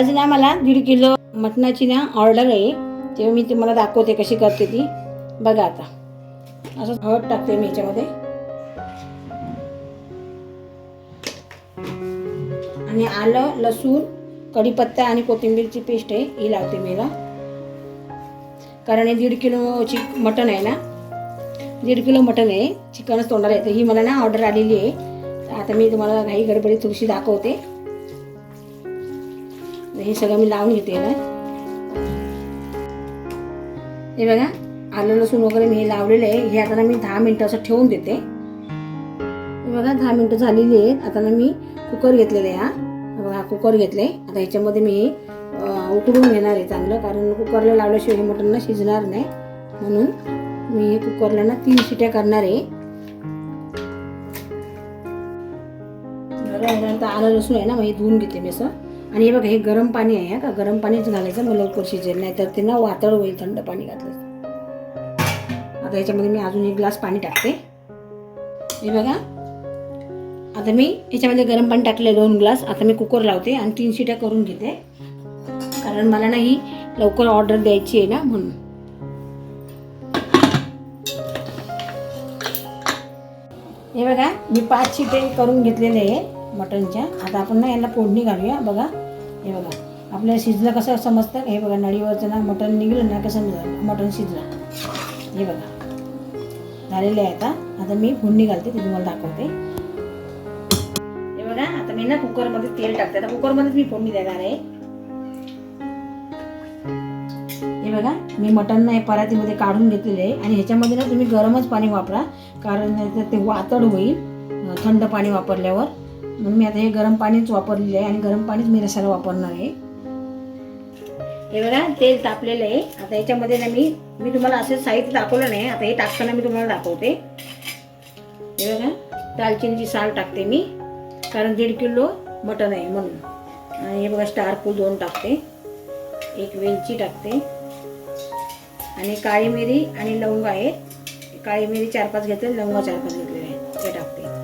आज ना मला दीड किलो मटणाची ना ऑर्डर आहे. तेव्हा मी तुम्हाला दाखवते कशी करते ती. बघा आता. असं हळद टाकते मी याच्यामध्ये. आणि आलं लसूण कढीपत्ता आणि कोथिंबीरची पेस्ट आहे. ही लावते मी कारण हे दीड किलोची मटण आहे ना. दीड किलो मटण आहे. चिकनच तोंडाला येतं. ही मला ना ऑर्डर आलेली आहे. तर आता मी तुम्हाला घाई गडबडीत थोडीशी दाखवते. हे सगळं मी लावून घेते याला हे बघा आलं लसूण वगैरे मी हे लावलेलं आहे. हे आता मी दहा मिनटं असं ठेवून देते. हे बघा दहा मिनटं झालेली आहेत. आता ना मी कुकर घेतलेला आहे हा. बघा कुकर घेतले आता ह्याच्यामध्ये मी उकडून घेणार आहे चांगलं कारण कुकरला लावल्याशिवाय हे मटण ना शिजणार नाही. म्हणून मी हे कुकरला ना तीन शिट्या करणार आहे. बघा आलं लसूण आहे ना मग हे धुवून घेते मी असं. आणि हे बघा हे गरम पाणी आहे का? गरम पाणीच घालायचं मग लवकर शिजेल नाही तर ते ना वातळ होईल थंड पाणी घातलं आता याच्यामध्ये मी अजून एक ग्लास पाणी टाकते. हे बघा. आता मी याच्यामध्ये गरम पाणी टाकले दोन ग्लास. आता मी कुकर लावते आणि तीन शिट्या करून घेते. कारण मला ना ही लवकर ऑर्डर द्यायची आहे ना म्हणून. हे बघा मी पाच शिटे करून घेतलेले आहे मटनच्या. आता आपण ना यांना फोडणी घालूया. बघा. हे बघा. आपल्याला शिजलं कसं समजतं? हे बघा नळीवरचं ना मटण निघलं ना कसं समजलं मटण शिजलं. हे बघा. झालेले आहे आता. आता मी फोडणी घालते ते तुम्हाला दाखवते. हे बघा आता मी ना कुकरमध्ये तेल टाकते. आता कुकरमध्येच मी फोडणी देणार आहे. हे बघा मी मटण ना परातीमध्ये काढून घेतलेले आहे. आणि ह्याच्यामध्ये ना तुम्ही गरमच पाणी वापरा. कारण ते वातड होईल. थंड पाणी वापरल्यावर. म्हणून मी आता हे गरम पाणीच वापरलेले आहे आणि गरम पाणीच मी रसाला वापरणार आहे. हे बघा तेल तापलेलं आहे. आता याच्यामध्ये ना मी मी तुम्हाला असं साहित्य दाखवलं नाही आता हे टाकताना मी तुम्हाला दाखवते. हे बघा दालचिनीची साल टाकते मी कारण दीड किलो मटण आहे म्हणून. आणि हे बघा स्टार फूल दोन टाकते. एक वेलची टाकते. आणि काळी मिरी आणि लवंग आहे काळी मिरी चार पाच घेतले लवंग चार पाच घेतलेले आहेत. ते टाकते.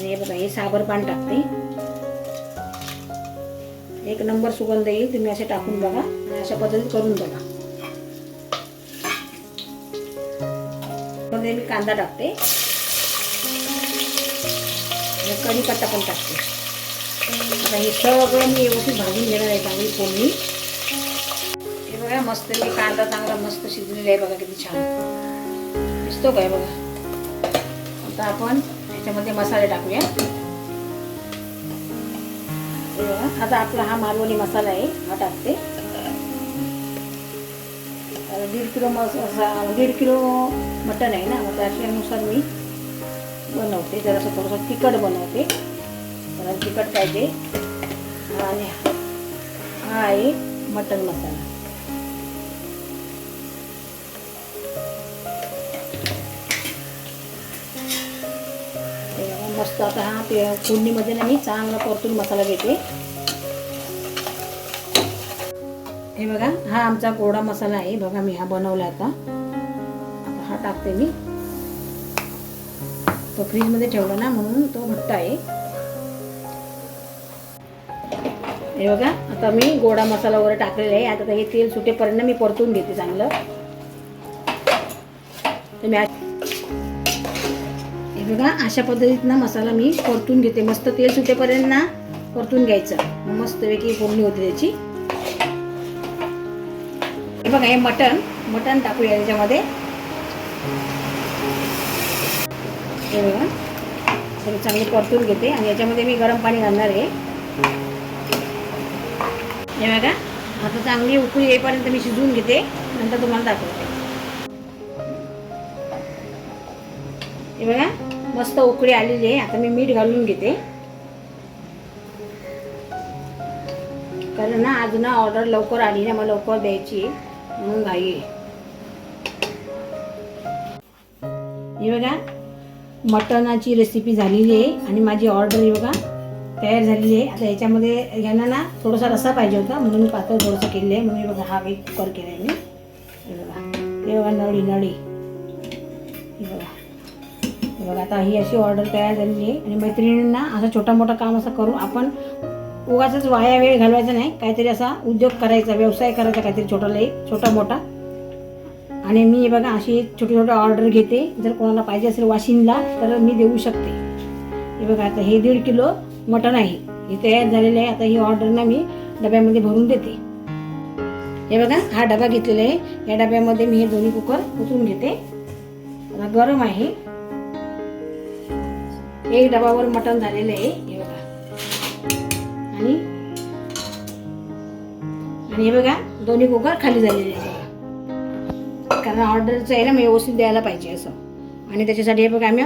आणि हे बघा हे साबर पान टाकते. एक नंबर सुगंध येईल तुम्ही असे टाकून बघा आणि अशा पद्धतीत करून बघा. मी कांदा टाकते. कढीपत्ता पण टाकते. आता हे सगळं मी व्यवस्थित भाजून घेणार आहे चांगली फोडणी. हे बघा मस्त मी कांदा चांगला मस्त शिजलेला आहे. बघा किती छान. दिसतो काय बघा? आता आपण त्याच्यामध्ये मसाले टाकूया. आता आपला हा मालवणी मसाला आहे हा टाकते. दीड किलो मसा दीड किलो मटण आहे ना मग त्याच्यानुसार मी बनवते. जरासं थोडंसं तिखट बनवते. तिखट पाहिजे. आणि हा आहे मटण मसाला. मस्त. आता हा ते फोडणीमध्ये ना मी चांगला परतून मसाला घेते हे बघा हा आमचा गोडा मसाला आहे. बघा मी हा बनवला आता. आता हा टाकते मी. तो फ्रीजमध्ये ठेवला ना म्हणून तो घट्ट आहे. हे बघा आता मी गोडा मसाला वगैरे टाकलेला आहे. आता हे तेल सुटेपर्यंत मी परतून घेते चांगलं. तुम्ही आ- बघा अशा पद्धतीत ना मसाला मी परतून घेते. मस्त तेल सुटेपर्यंत ना परतून घ्यायचं. मग मस्तपैकी फोडणी होते त्याची. हे बघा हे मटण. मटण टाकूया त्याच्यामध्ये हे बघा. सगळं चांगलं परतून घेते. आणि याच्यामध्ये मी गरम पाणी घालणार आहे. हे बघा आता चांगली उकळी येईपर्यंत मी शिजवून घेते. नंतर तुम्हाला दाखवते. हे बघा. मस्त उकळी आलेली आहे. आता मी मीठ घालून घेते. कारण ना आज ना ऑर्डर लवकर आली ना मला लवकर द्यायची आहे, म्हणून घाई आहे. हे बघा मटणाची रेसिपी झालेली आहे आणि माझी ऑर्डर ही बघा तयार झालेली आहे. आता याच्यामध्ये यांना ना थोडासा रसा पाहिजे होता. म्हणून मी पातळ थोडंसं केलेलं आहे. म्हणून बघा हा एक कुकर केला आहे मी. हे बघा. हे बघा नळी नळी. हे बघा. बघा आता ही अशी ऑर्डर तयार झालेली आहे. आणि मैत्रिणींना असं छोटा मोठा काम असं करून आपण उगाच वाया वेळ घालवायचा नाही. काहीतरी असा उद्योग करायचा व्यवसाय करायचा काहीतरी छोटा लई छोटा मोठा. आणि मी बघा अशी छोटी छोटी ऑर्डर घेते. जर कोणाला पाहिजे असेल वाशिंगला तर मी देऊ शकते. हे बघा आता हे दीड किलो मटण आहे. हे तयार झालेलं आहे. आता ही ऑर्डर ना मी डब्यामध्ये भरून देते. हे बघा हा डबा घेतलेला आहे. या डब्यामध्ये मी हे दोन्ही कुकर उचलून घेते. आता गरम आहे. एक डबावर मटण झालेलं आहे हे बघा. आणि आणि हे बघा दोन्ही कुकर खाली झालेले आहे बघा. कारण ऑर्डरचं आहे ना मी व्यवस्थित द्यायला पाहिजे असं. आणि त्याच्यासाठी हे बघा आम्ही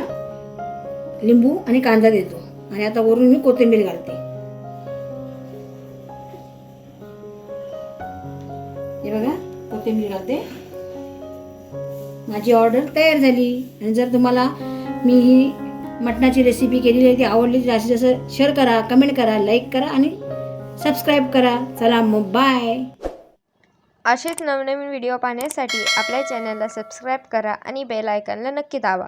लिंबू आणि कांदा देतो. आणि आता वरून मी कोथिंबीर घालते. हे बघा कोथिंबीर घालते. माझी ऑर्डर तयार झाली. आणि जर तुम्हाला मी ही मटणाची रेसिपी केलेली आहे ती आवडली जास्तीत जास्त शेअर करा कमेंट करा लाईक करा आणि सबस्क्राईब करा. चला मग बाय असेच नवनवीन व्हिडिओ पाहण्यासाठी आपल्या चॅनलला सबस्क्राईब करा आणि बेल आयकनला नक्की दावा